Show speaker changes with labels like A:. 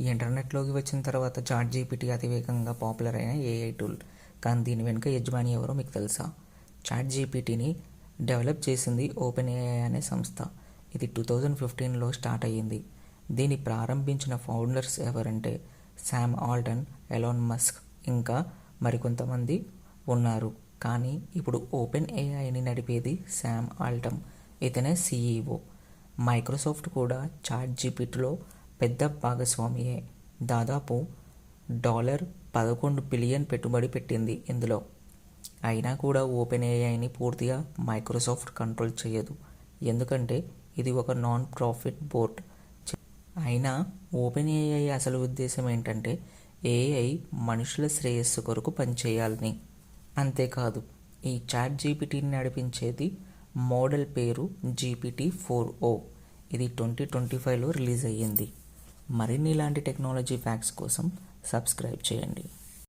A: ఈ ఇంటర్నెట్లోకి వచ్చిన తర్వాత చాట్ జీపీటీ అతివేగంగా పాపులర్ అయిన ఏఐ టూల్. కానీ దీని వెనుక యజమాని ఎవరో మీకు తెలుసా? చాట్ జీపీటీని డెవలప్ చేసింది ఓపెన్ ఏఐ అనే సంస్థ. ఇది టూ థౌజండ్ ఫిఫ్టీన్లో స్టార్ట్ అయ్యింది. దీన్ని ప్రారంభించిన ఫౌండర్స్ ఎవరంటే శామ్ ఆల్టన్ ఎలాన్ మస్క్ ఇంకా మరికొంతమంది ఉన్నారు. కానీ ఇప్పుడు ఓపెన్ ఏఐని నడిపేది శామ్ ఆల్టమ్ ఇతనే సీఈఓ. మైక్రోసాఫ్ట్ కూడా చాట్ జీపీటీలో పెద్ద భాగస్వామియే దాదాపు డాలర్ పదకొండు బిలియన్ పెట్టుబడి పెట్టింది ఇందులో. అయినా కూడా ఓపెన్ ఏఐని పూర్తిగా మైక్రోసాఫ్ట్ కంట్రోల్ చేయదు ఎందుకంటే ఇది ఒక నాన్ ప్రాఫిట్ బోర్డ్. అయినా ఓపెన్ ఏఐ అసలు ఉద్దేశం ఏంటంటే ఏఐ మనుషుల శ్రేయస్సు కొరకు పనిచేయాలని. అంతేకాదు ఈ చాట్ జీపీటీని నడిపించేది మోడల్ పేరు జీపీటీ ఫోర్ ఓ. ఇది ట్వంటీ ట్వంటీ ఫైవ్లో రిలీజ్ అయ్యింది. మరిన్ని ఇలాంటి టెక్నాలజీ ఫ్యాక్ట్స్ కోసం సబ్స్క్రైబ్ చేయండి.